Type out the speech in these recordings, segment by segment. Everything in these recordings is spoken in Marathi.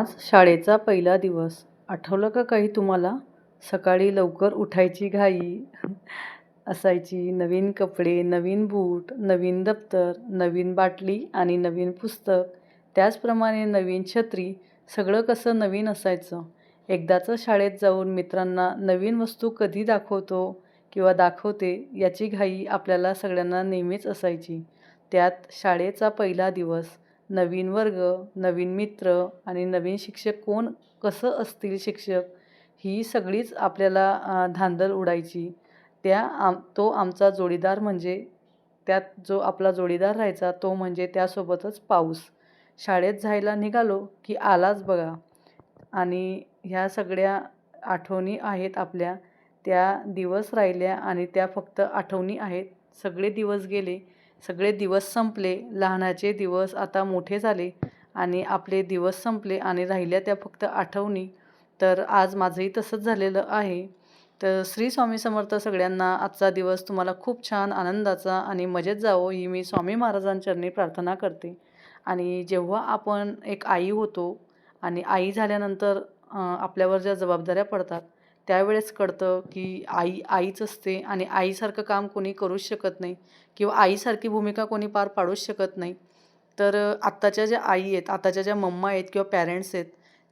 आज शाळेचा पहिला दिवस. आठवलं का काही तुम्हाला? सकाळी लवकर उठायची घाई असायची नवीन कपडे नवीन बूट नवीन दप्तर नवीन बाटली आणि नवीन पुस्तक. त्याचप्रमाणे नवीन छत्री सगळं कसं नवीन असायचं? एकदाचं शाळेत जाऊन मित्रांना नवीन वस्तू कधी दाखवतो किंवा दाखवते याची घाई आपल्याला सगळ्यांना नेहमीच असायची. त्यात शाळेचा पहिला दिवस. नवीन वर्ग नवीन मित्र आणि नवीन शिक्षक कोण कसं असतील शिक्षक ही सगळीच आपल्याला धांदल उडायची. त्या आम तो आमचा जोडीदार म्हणजे त्यात जो आपला जोडीदार राहायचा तो म्हणजे त्यासोबतच पाऊस. शाळेत जायला निघालो की आलाच बघा. आणि ह्या सगळ्या आठवणी आहेत आपल्या. त्या दिवस राहिल्या आणि त्या फक्त आठवणी आहेत. सगळे दिवस गेले सगळे दिवस संपले लहानाचे दिवस आता मोठे झाले आणि आपले दिवस संपले आणि राहिल्या त्या फक्त आठवणी. तर आज माझंही तसंच झालेलं आहे. तर श्री स्वामी समर्थ सगळ्यांना आजचा दिवस तुम्हाला खूप छान आनंदाचा आणि मजेत जावो ही मी स्वामी महाराजांचरणी प्रार्थना करते. आणि जेव्हा आपण एक आई होतो आणि आई झाल्यानंतर आपल्यावर ज्या जबाबदाऱ्या पडतात त्यावेळेस कळतं की आई आईच असते आणि आईसारखं काम कोणी करूच शकत नाही किंवा आईसारखी भूमिका कोणी पार पाडूच शकत नाही. तर आत्ताच्या ज्या आई आहेत आताच्या ज्या मम्मा आहेत किंवा पॅरेंट्स आहेत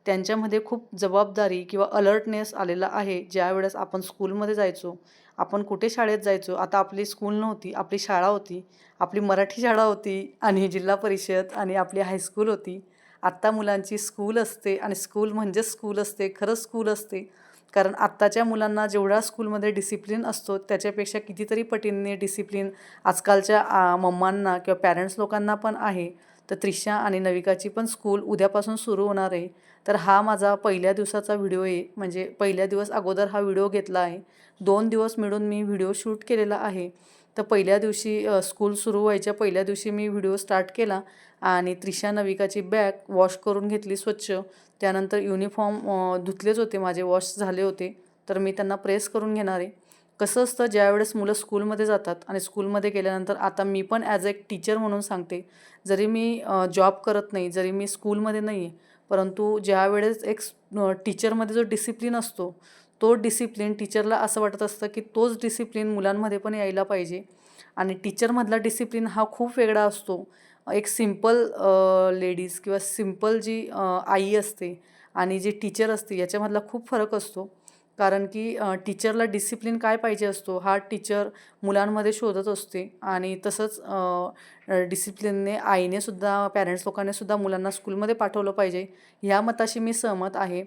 त्यांच्यामध्ये खूप जबाबदारी किंवा अलर्टनेस आलेला आहे. ज्यावेळेस आपण स्कूलमध्ये जायचो आपण कुठे शाळेत जायचो आता आपली स्कूल नव्हती आपली शाळा होती आपली मराठी शाळा होती आणि जिल्हा परिषद आणि आपली हायस्कूल होती. आत्ता मुलांची स्कूल असते आणि स्कूल म्हणजेच स्कूल असते खरंच स्कूल असते. कारण आत्ताच्या मुलांना जेवढा स्कूलमध्ये डिसिप्लिन असतो त्याच्यापेक्षा कितीतरी पटींनी डिसिप्लिन आजकालच्या मम्मांना किंवा पॅरेंट्स लोकांना पण आहे. तर त्रिशा आणि नविकाची पण स्कूल उद्यापासून सुरू होणार आहे. तर हा माझा पहिल्या दिवसाचा व्हिडिओ आहे. म्हणजे पहिल्या दिवस अगोदर हा व्हिडिओ घेतला आहे. दोन दिवस मिळून मी व्हिडिओ शूट केलेला आहे. तर पहिल्या दिवशी स्कूल सुरू व्हायच्या पहिल्या दिवशी मी व्हिडिओ स्टार्ट केला आणि त्रिशा नविकाची बॅग वॉश करून घेतली स्वच्छ. त्यानंतर युनिफॉर्म धुतलेच होते माझे वॉश झाले होते. तर मी त्यांना प्रेस करून घेणार. आहे कसं असतं ज्यावेळेस मुलं स्कूलमध्ये जातात आणि स्कूलमध्ये गेल्यानंतर आता मी पण ॲज अ एक टीचर म्हणून सांगते. जरी मी जॉब करत नाही जरी मी स्कूलमध्ये नाही आहे परंतु ज्यावेळेस एक टीचरमध्ये जो डिसिप्लिन असतो तो डिसिप्लिन टीचरला असं वाटत असतं की तोच डिसिप्लिन मुलांमध्ये पण यायला पाहिजे. आणि टीचरमधला डिसिप्लिन हा खूप वेगळा असतो. एक सिंपल लेडीज किंवा सिंपल जी आई असते आणि जी टीचर असते याच्यामधला खूप फरक असतो. कारण की टीचरला डिसिप्लिन काय पाहिजे असतो? हा टीचर मुलांमध्ये शोधत असते आणि तसंच डिसिप्लिनने आईने सुद्धा पॅरेंट्स लोकांनी सुद्धा मुलांना स्कूलमध्ये पाठवलं पाहिजे. ह्या मताशी मी सहमत आहे.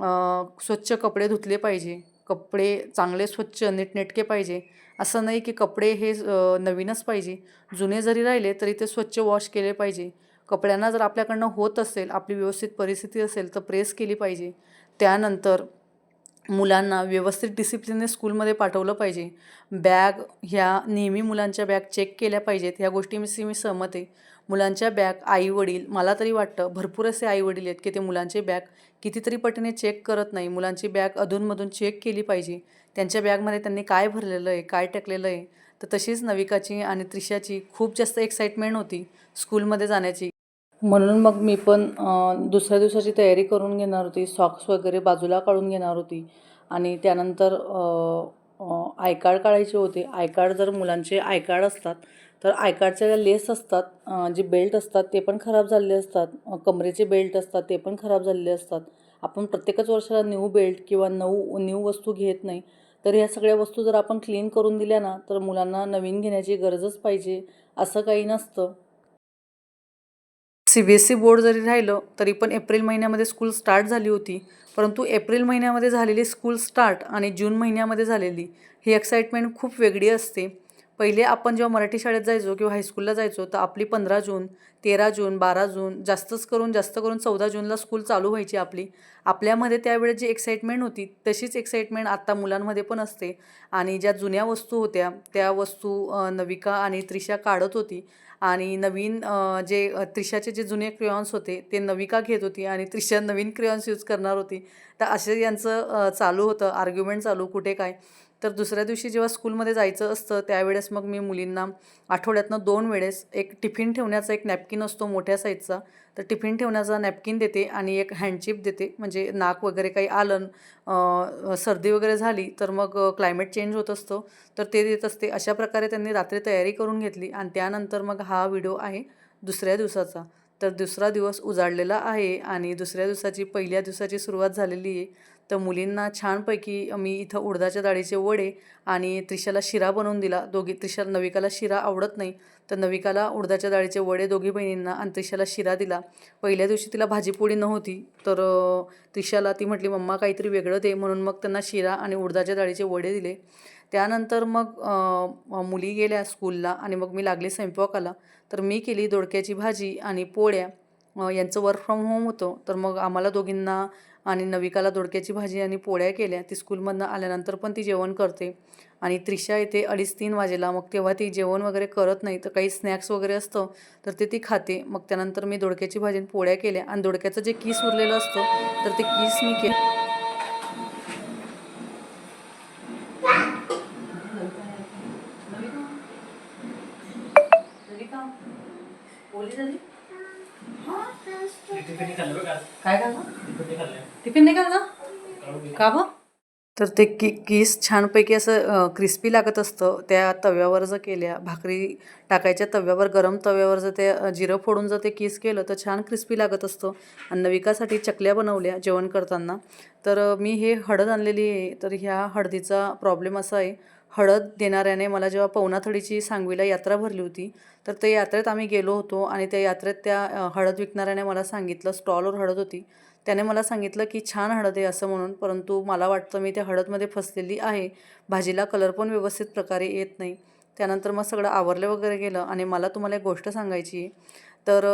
स्वच्छ कपडे धुतले पाहिजे. कपडे चांगले स्वच्छ नीटनेटके पाहिजे. असं नाही की कपडे हे नवीनच पाहिजे. जुने जरी राहिले तरी ते स्वच्छ वॉश केले पाहिजे. कपड्यांना जर आपल्याकडनं होत असेल आपली व्यवस्थित परिस्थिती असेल तर प्रेस केली पाहिजे. त्यानंतर मुलांना व्यवस्थित डिसिप्लिनने स्कूलमध्ये पाठवलं पाहिजे. बॅग ह्या नेहमी मुलांच्या बॅग चेक केल्या पाहिजेत. ह्या गोष्टी मी सहमत आहे. मुलांच्या बॅग आईवडील मला तरी वाटतं भरपूर असे आईवडील आहेत की ते मुलांचे बॅग कितीतरी पटीने चेक करत नाही. मुलांची बॅग अधूनमधून चेक केली पाहिजे. त्यांच्या बॅगमध्ये त्यांनी काय भरलेलं आहे काय टाकलेलं आहे? तर तशीच नविकाची आणि त्रिशाची खूप जास्त एक्साइटमेंट होती स्कूलमध्ये जाण्याची. म्हणून मग मी पण दुसऱ्या दिवसाची तयारी करून घेणार होती. सॉक्स वगैरे बाजूला काढून घेणार होती. आणि त्यानंतर आय कार्ड काढायचे होते. आय कार्ड जर मुलांचे आय कार्ड असतात तर आय कार्डच्या ज्या लेस असतात जे बेल्ट असतात ते पण खराब झालेले असतात. कमरेचे बेल्ट असतात ते पण खराब झालेले असतात. आपण प्रत्येकच वर्षाला न्यू बेल्ट किंवा नऊ न्यू वस्तू घेत नाही. तर ह्या सगळ्या वस्तू जर आपण क्लीन करून दिल्या ना तर मुलांना नवीन घेण्याची गरजच पाहिजे असं काही नसतं. C B S C board जरी राहिलं तरी पण एप्रिल महिन्यामध्ये स्कूल स्टार्ट झाली होती. परंतु एप्रिल महिन्यामध्ये झालेली स्कूल स्टार्ट आणि जून महिन्यामध्ये झालेली ही एक्साइटमेंट खूप वेगळी असते. पहिले आपण जेव्हा मराठी शाळेत जायचो किंवा हायस्कूलला जायचो तर आपली पंधरा जून तेरा जून बारा जून जास्तच करून जास्त करून चौदा जूनला स्कूल चालू व्हायची आपली. आपल्यामध्ये त्यावेळेस जी एक्साइटमेंट होती तशीच एक्साइटमेंट आत्ता मुलांमध्ये पण असते. आणि ज्या जुन्या वस्तू होत्या त्या वस्तू नविका आणि त्रिशा काढत होती. आणि नवीन जे त्रिशाचे जे जुने क्रियॉन्स होते ते नविका घेत होती आणि त्रिशा नवीन क्रियॉन्स यूज करणार होती. तर असे यांचं चालू होतं आर्ग्युमेंट चालू कुठे काय. तर दुसऱ्या दिवशी जेव्हा स्कूलमध्ये जायचं असतं त्यावेळेस मग मी मुलींना आठवड्यातनं दोन वेळेस एक टिफिन ठेवण्याचा एक नॅपकिन असतो मोठ्या साईजचा. तर टिफिन ठेवण्याचा नॅपकिन देते आणि एक हँडचिप देते. म्हणजे नाक वगैरे काही आलं सर्दी वगैरे झाली तर मग क्लायमेट चेंज होत असतो. तर ते देत असते. अशा प्रकारे त्यांनी रात्री तयारी करून घेतली आणि त्यानंतर मग हा व्हिडिओ आहे दुसऱ्या दिवसाचा. तर दुसरा दिवस उजाडलेला आहे आणि दुसऱ्या दिवसाची पहिल्या दिवसाची सुरुवात झालेली आहे. तर मुलींना छानपैकी मी इथं उडदाच्या डाळीचे वडे आणि त्रिशाला शिरा बनवून दिला. दोघी त्रिशा नविकाला शिरा आवडत नाही. तर नविकाला उडदाच्या डाळीचे वडे दोघी बहिणींना आणि त्रिशाला शिरा दिला. पहिल्या दिवशी तिला भाजीपोळी नव्हती. तर त्रिशाला ती म्हटली मम्मा काहीतरी वेगळं दे. म्हणून मग त्यांना शिरा आणि उडदाच्या डाळीचे वडे दिले. त्यानंतर मग मुली गेल्या स्कूलला आणि मग मी लागले स्वयंपाकाला. तर मी केली दोडक्याची भाजी आणि पोळ्या. यांचं वर्क फ्रॉम होम होतं. तर मग आम्हाला दोघींना आणि नविकाला दोडक्याची भाजी आणि पोळ्या केल्या. ती स्कूलमधनं आल्यानंतर पण ती जेवण करते. आणि त्रिशा येते अडीच तीन वाजेला. मग तेव्हा ती जेवण वगैरे करत नाही. तर काही स्नॅक्स वगैरे असतं तर ते ती खाते. मग त्यानंतर मी दोडक्याची भाजी आणि पोळ्या केल्या. आणि दोडक्याचं जे किस उरलेलं असतं तर ते किस मी के टिफिन खाल्लं बरं का आज? काय खाल्लं टिफिन नाही घे. का बा? तर ते कि किस छानपैकी असं क्रिस्पी लागत असतं. त्या तव्यावर जर केल्या भाकरी टाकायच्या तव्यावर गरम तव्यावर जर ते जिरं फोडून जर ते किस केलं तर छान क्रिस्पी लागत असतं. आणि नविकासाठी चकल्या बनवल्या जेवण करताना. तर मी हे हळद आणलेली आहे. तर ह्या हळदीचा प्रॉब्लेम असा आहे हळद देणाऱ्याने मला जेव्हा पवनाथडीची सांगवीला यात्रा भरली होती तर त्या यात्रेत आम्ही गेलो होतो आणि त्या यात्रेत त्या हळद विकणाऱ्याने मला सांगितलं स्टॉलवर हळद होती. त्याने मला सांगितलं की छान हळद आहे असं म्हणून परंतु मला वाटतं मी त्या हळदमध्ये फसलेली आहे. भाजीला कलर पण व्यवस्थित प्रकारे येत नाही. त्यानंतर मग सगळं आवरलं वगैरे गेलं आणि मला तुम्हाला एक गोष्ट सांगायची आहे. तर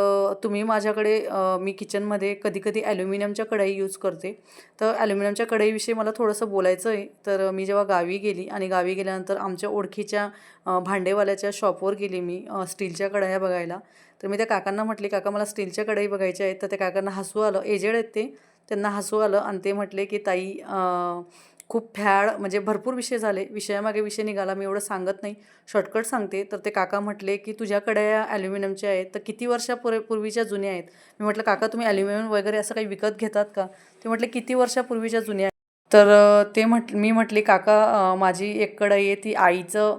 तुम्ही माझ्याकडे मी किचनमध्ये कधी कधी ॲल्युमिनियमच्या कढई यूज करते. तर ॲल्युमिनियमच्या कढईविषयी मला थोडंसं बोलायचं आहे. तर मी जेव्हा गावी गेली आणि गावी गेल्यानंतर आमच्या ओळखीच्या भांडेवाल्याच्या शॉपवर गेली मी स्टीलच्या कढया बघायला. तर मी त्या काकांना म्हटले काका मला स्टीलच्या कढई बघायच्या आहेत. तर त्या काकांना हसू आलं. एजेड आहेत ते. त्यांना हसू आलं आणि ते म्हटले की ताई खूप फॅड म्हणजे भरपूर विषय झाले. विषयामागे विषय निघाला मी एवढं सांगत नाही. शॉर्टकट सांगते. तर ते काका म्हटले की तुझ्याकडे ॲल्युमिनियमचे आहेत तर किती वर्षापूर्वी पूर्वीच्या जुन्या आहेत? मी म्हटलं काका तुम्ही ॲल्युमिनियम वगैरे असं काही विकत घेतात का? ते म्हटले किती वर्षापूर्वीच्या जुन्या आहेत? तर ते म्हट मी म्हटले काका माझी एक कढाई आहे ती आईचं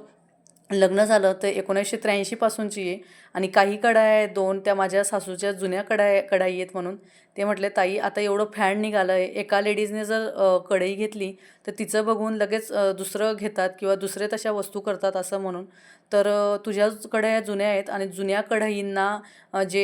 लग्न झालं तर एकोणीसशे त्र्याऐंशीपासूनची आहे. आणि काही कढाई आहेत दोन त्या माझ्या सासूच्या जुन्या कढाई कढाई आहेत म्हणून. ते म्हटले ताई आता एवढं फॅन निघालं आहे एका लेडीजने जर कढई घेतली तर तिचं बघून लगेच दुसरं घेतात किंवा दुसरे तशा वस्तू करतात असं म्हणून. तर अ, तुझ्या कढया जुन्या आहेत आणि जुन्या कढईंना जे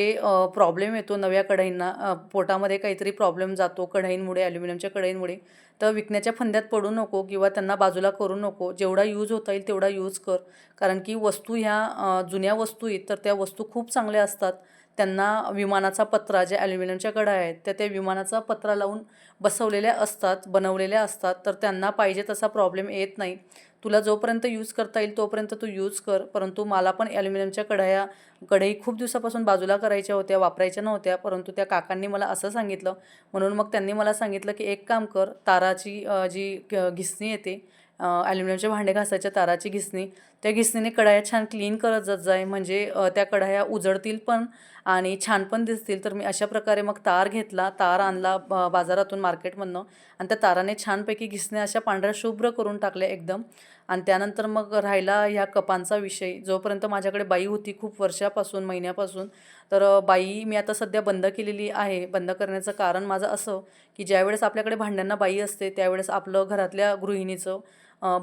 प्रॉब्लेम येतो नव्या कढईंना पोटामध्ये काहीतरी प्रॉब्लेम जातो कढईंमुळे ॲल्युमिनियमच्या कढईंमुळे तर विकण्याच्या फंद्यात पडू नको किंवा त्यांना बाजूला करू नको. जेवढा यूज होता येईल तेवढा यूज कर. कारण की वस्तू ह्या जुन्या वस्तू आहेत तर त्या वस्तू खूप चांगल्या असतात. त्यांना विमानाचा पत्रा ज्या ॲल्युमिनियमच्या कडा आहेत त्या त्या विमानाचा पत्रा लावून बसवलेल्या असतात बनवलेल्या असतात. तर त्यांना पाहिजे तसा प्रॉब्लेम येत नाही. तुला जोपर्यंत यूज करता येईल तोपर्यंत तू यूज कर. परंतु मला पण ॲल्युमिनियमच्या कढाया कढई खूप दिवसापासून बाजूला करायच्या होत्या वापरायच्या नव्हत्या. परंतु त्या काकांनी मला असं सांगितलं. म्हणून मग त्यांनी मला सांगितलं की एक काम कर ताराची जी घिसणी येते ॲल्युमिनियमचे भांडे घासायच्या ताराची घिसणी त्या घिसणीने कढाया छान क्लीन करत जात जाय म्हणजे त्या कढाया उजळतील पण आणि छान पण दिसतील. तर मी अशा प्रकारे मग तार घेतला. तार आणला बाजारातून मार्केटमधनं आणि त्या ताराने छानपैकी घिसण्या अशा पांढऱ्या शुभ्र करून टाकल्या एकदम. आणि त्यानंतर मग राहिला ह्या कपांचा विषय. जोपर्यंत माझ्याकडे बाई होती खूप वर्षापासून महिन्यापासून तर बाई मी आता सध्या बंद केलेली आहे. बंद करण्याचं कारण माझं असं की ज्यावेळेस आपल्याकडे भांड्यांना बाई असते त्यावेळेस आपलं घरातल्या गृहिणीचं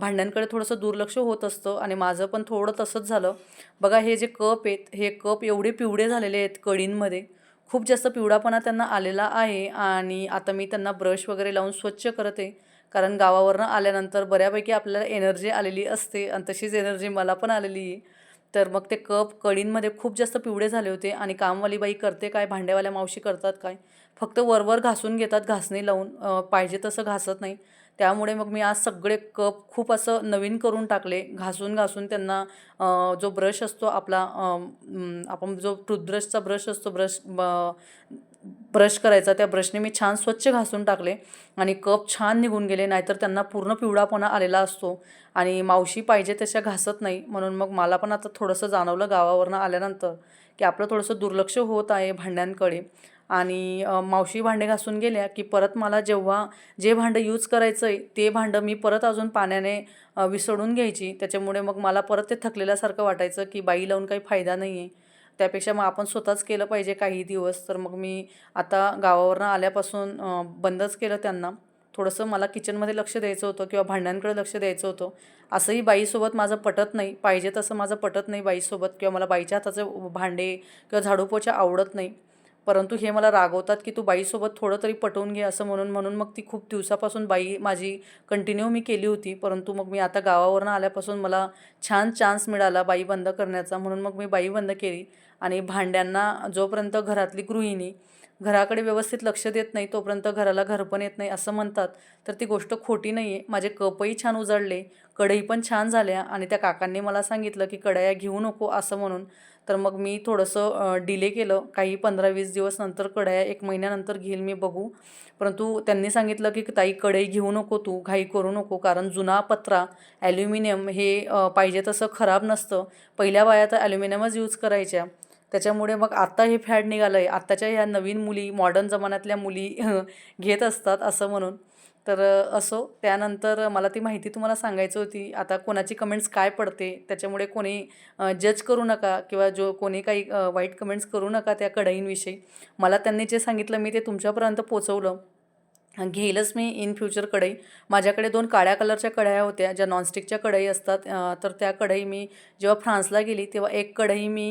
भांड्यांकडे थोडंसं दुर्लक्ष होत असतं आणि माझं पण थोडं तसंच झालं. बघा हे जे कप आहेत हे कप एवढे पिवळे झालेले आहेत कडींमध्ये खूप जास्त पिवळापणा त्यांना आलेला आहे आणि आता मी त्यांना ब्रश वगैरे लावून स्वच्छ करते. कारण गावावरनं आल्यानंतर बऱ्यापैकी आपल्याला एनर्जी आलेली असते आणि तशीच एनर्जी मला पण आलेली आहे. तर मग ते कप कळींमध्ये खूप जास्त पिवळे झाले होते आणि कामवाली बाई करते काय भांड्यावाल्या मावशी करतात काय? फक्त वरवर घासून घेतात घासणी लावून. पाहिजे तसं घासत नाही. त्यामुळे मग मी आज सगळे कप खूप असं नवीन करून टाकले. घासून घासून त्यांना जो ब्रश असतो आपला आपण जो टूथब्रशचा ब्रश असतो ब्रश ब्रश करायचा त्या ब्रशने मी छान स्वच्छ घासून टाकले आणि कप छान निघून गेले. नाहीतर त्यांना पूर्ण पिवळापणा आलेला असतो आणि मावशी पाहिजे तशा घासत नाही. म्हणून मग मला पण आता थोडंसं जाणवलं गावावरनं आल्यानंतर की आपलं थोडंसं दुर्लक्ष होत आहे भांड्यांकडे. आणि मावशी भांडे घासून गेल्या की परत मला जेव्हा जे भांडं यूज करायचं आहे ते भांडं मी परत अजून पाण्याने विसळून घ्यायची. त्याच्यामुळे मग मला परत ते थकलेल्यासारखं वाटायचं की बाई लावून काही फायदा नाही आहे त्यापेक्षा मग आपण स्वतःच केलं पाहिजे काही दिवस. तर मग मी आता गावावरनं आल्यापासून बंदच केलं त्यांना. थोडंसं मला किचनमध्ये लक्ष द्यायचं होतं किंवा भांड्यांकडे लक्ष द्यायचं होतं. असंही बाईसोबत माझं पटत नाही. पाहिजे तसं माझं पटत नाही बाईसोबत किंवा मला बाईच्या हाताचे भांडे किंवा झाडूपोच्या आवडत नाही. परंतु हे मला रागवतात की तू बाईसोबत थोडं तरी पटवून घे असं म्हणून म्हणून मग ती खूप दिवसापासून बाई माझी कंटिन्यू मी केली होती. परंतु मग मी आता गावावरनं आल्यापासून मला छान चान्स मिळाला बाई बंद करण्याचा. म्हणून मग मी बाई बंद केली. आणि भांड्यांना जोपर्यंत घरातली गृहिणी घराकडे व्यवस्थित लक्ष देत नाही तोपर्यंत घराला घर पण येत नाही असं म्हणतात. तर ती गोष्ट खोटी नाही आहे माझे कपही छान उजळले कढई पण छान झाल्या आणि त्या काकांनी मला सांगितलं की कढया घेऊ नको असं म्हणून. तर मग मी थोडंसं डिले केलं. काही पंधरा वीस दिवस नंतर कढया एक महिन्यानंतर घेईल मी बघू. परंतु त्यांनी सांगितलं की ताई कढई घेऊ नको तू घाई करू नको कारण जुना पत्रा ॲल्युमिनियम हे पाहिजे तसं खराब नसतं. पहिल्या बाया तर ॲल्युमिनियमच यूज करायच्या. त्याच्यामुळे मग आत्ता हे फॅड निघालं आहे आत्ताच्या ह्या नवीन मुली मॉडर्न जमान्यातल्या मुली घेत असतात असं म्हणून. तर असो. त्यानंतर मला ती माहिती तुम्हाला सांगायची होती. आता कोणाची कमेंट्स काय पडते? त्याच्यामुळे कोणी जज करू नका किंवा जो कोणी काही वाईट कमेंट्स करू नका त्या कढईंविषयी. मला त्यांनी जे सांगितलं मी ते तुमच्यापर्यंत पोचवलं. घेईलच मी इन फ्युचर कढई. माझ्याकडे दोन काळ्या कलरच्या कढया होत्या ज्या नॉनस्टिकच्या कढई असतात. तर त्या कढई मी जेव्हा फ्रान्सला गेली तेव्हा एक कढई मी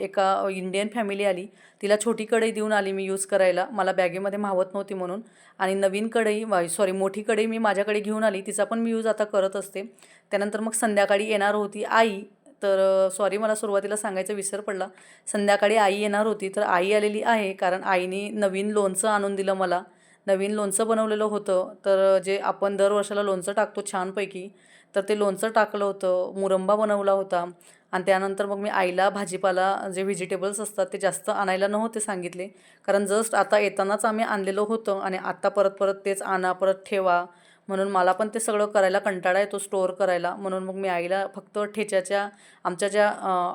एका इंडियन फॅमिली आली. तिला छोटी कढई देऊन आली मी यूज करायला. मला बॅगेमध्ये मावत नव्हती म्हणून. आणि नवीन कढई सॉरी मोठी कढई मी माझ्याकडे घेऊन आली. तिचा पण मी यूज आता करत असते. त्यानंतर मग संध्याकाळी येणार होती आई. तर सॉरी मला सुरुवातीला सांगायचं विसर पडला. संध्याकाळी आई येणार होती. तर आई आलेली आहे कारण आईने नवीन लोणचं आणून दिलं मला. नवीन लोणचं बनवलेलं होतं. तर जे आपण दर वर्षाला लोणचं टाकतो छानपैकी तर ते लोणचं टाकलं होतं मुरंबा बनवला होता. आणि त्यानंतर मग मी आईला भाजीपाला जे व्हेजिटेबल्स असतात ते जास्त आणायला नव्हते सांगितले. कारण जस्ट आता येतानाच आम्ही आणलेलं होतं आणि आत्ता परत परत तेच आणा परत ठेवा. म्हणून मला पण ते सगळं करायला कंटाळा येतो स्टोअर करायला. म्हणून मग मी आईला फक्त ठेच्याच्या आमच्या ज्या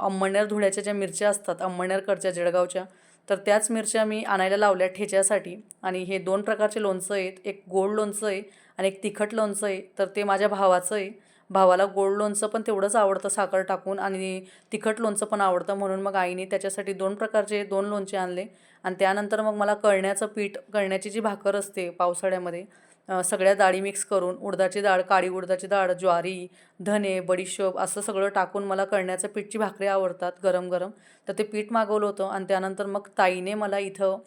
अंमळनेर धुळ्याच्या ज्या मिरच्या असतात अंमळनेरकडच्या जळगावच्या तर त्याच मिरच्या मी आणायला लावल्या ठेच्यासाठी. आणि हे दोन प्रकारचे लोणचं आहेत. एक गोड लोणचं आहे आणि एक तिखट लोणचं आहे. तर ते माझ्या भावाचं आहे. भावाला गोड लोणचं पण तेवढंच आवडतं साखर टाकून आणि तिखट लोणचं पण आवडतं. म्हणून मग आईने त्याच्यासाठी दोन प्रकारचे दोन लोणचे आणले. आणि त्यानंतर मग मला कळण्याचं पीठ कळण्याची जी भाकर असते पावसाळ्यामध्ये सगळ्या डाळी मिक्स करून उडदाची डाळ काळी उडदाची डाळ ज्वारी धने बडीशोप असं सगळं टाकून मला कळण्याचं पीठची भाकरी आवडतात गरम गरम. तर ते पीठ मागवलं होतं आणि त्यानंतर मग ताईने मला इथं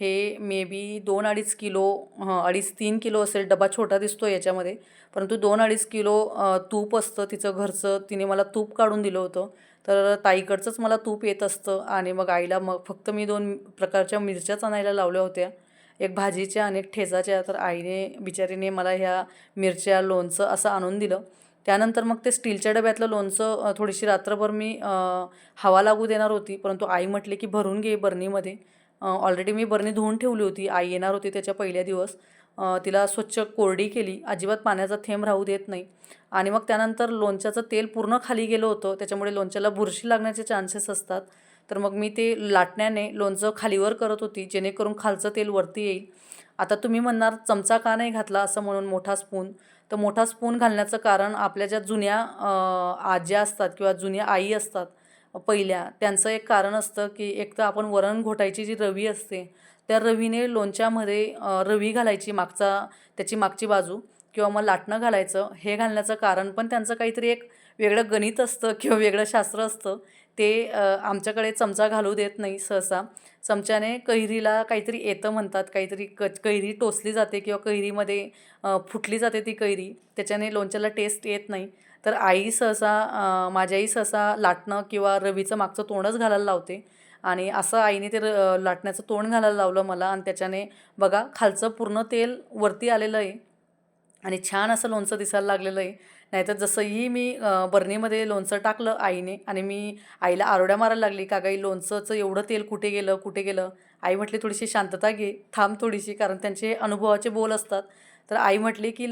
हे मे बी दोन अडीच किलो अडीच तीन किलो असेल डबा छोटा दिसतो याच्यामध्ये परंतु दोन अडीच किलो तूप असतं तिचं घरचं तिने मला तूप काढून दिलं होतं. तर ताईकडचंच मला तूप येत असतं आणि मग आईला मग फक्त मी दोन प्रकारच्या मिरच्याच आणायला लावल्या होत्या. एक भाजीच्या आणि एक ठेचाच्या तर आईने बिचारीने मला ह्या मिरच्या लोणचं असं आणून दिलं. त्यानंतर मग ते स्टीलच्या डब्यातलं लोणचं थोडीशी रात्रभर मी हवा लागू देणार होती. परंतु आई म्हटली की भरून घे बरणीमध्ये. ऑलरेडी मी बरणी धुवून ठेवली होती. आई येणार होती त्याच्या पहिल्या दिवस. तिला स्वच्छ कोरडी केली. अजिबात पाण्याचा थेंब राहू देत नाही. आणि मग त्यानंतर लोणच्याचं तेल पूर्ण खाली गेलं होतं. त्याच्यामुळे लोणच्याला बुरशी लागण्याचे चान्सेस असतात. तर मग मी ते लाटण्याने लोणचं खालीवर करत होती जेणेकरून खालचं तेल वरती येईल. आता तुम्ही म्हणणार चमचा का नाही घातला? असं म्हणून मोठा स्पून तर मोठा स्पून घालण्याचं कारण आपल्या ज्या जुन्या आज्या असतात किंवा जुन्या आई असतात पहिल्या त्यांचं एक कारण असतं की एक तर आपण वरण घोटायची जी रवी असते त्या रवीने लोणच्यामध्ये रवी घालायची मागचा त्याची मागची बाजू किंवा मग लाटणं घालायचं हे घालण्याचं कारण पण त्यांचं काहीतरी एक वेगळं गणित असतं किंवा वेगळं शास्त्र असतं. ते आमच्याकडे चमचा घालू देत नाही सहसा. चमच्याने कैरीला काहीतरी येतं म्हणतात काहीतरी क कैरी टोचली जाते किंवा कैरीमध्ये फुटली जाते ती कैरी. त्याच्याने लोणच्याला टेस्ट येत नाही. तर आई सहसा माझ्याही आई सहसा लाटणं किंवा रवीचं मागचं तोंडच घालायला लावते. आणि असं आईने ते र लाटण्याचं तोंड घालायला लावलं मला आणि त्याच्याने बघा खालचं पूर्ण तेल वरती आलेलं आहे. आणि छान असं लोणचं दिसायला लागलेलं आहे. नाहीतर जसंही मी बरणीमध्ये लोणचं टाकलं आईने आणि मी आईला आरोड्या मारायला लागली का काही लोणचंचं एवढं तेल कुठे गेलं कुठे गेलं? आई म्हटली थोडीशी शांतता घे थांब थोडीशी कारण त्यांचे अनुभवाचे बोल असतात. तर आई म्हटली की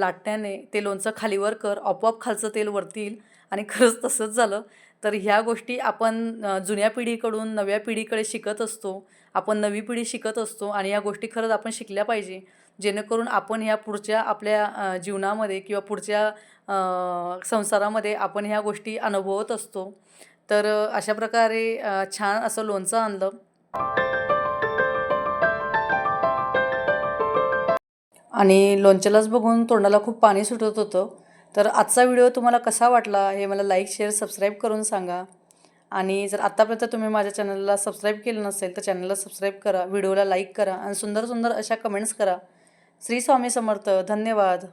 लाटण्याने ते लोणचं खालीवर कर आपोआप खालचं तेल वरती येईल. आणि खरंच तसंच झालं. तर ह्या गोष्टी आपण जुन्या पिढीकडून नव्या पिढीकडे शिकत असतो आपण नवी पिढी शिकत असतो आणि या गोष्टी खरंच आपण शिकल्या पाहिजे जेणेकरून आपण ह्या पुढच्या आपल्या जीवनामध्ये किंवा पुढच्या संसारामध्ये आपण ह्या गोष्टी अनुभवत असतो. तर अशा प्रकारे छान असं लोणचं आणलं. आणि लोणच्यालाच बघून तोंडाला खूप पाणी सुटत होतं. तर आजचा व्हिडिओ तुम्हाला कसा वाटला हे मला लाईक शेअर सबस्क्राईब करून सांगा. आणि जर आत्तापर्यंत तुम्ही माझ्या चॅनलला सबस्क्राईब केलं नसेल तर चॅनलला सबस्क्राईब करा व्हिडिओला लाईक करा आणि सुंदर सुंदर अशा कमेंट्स करा. श्री स्वामी समर्थ. धन्यवाद.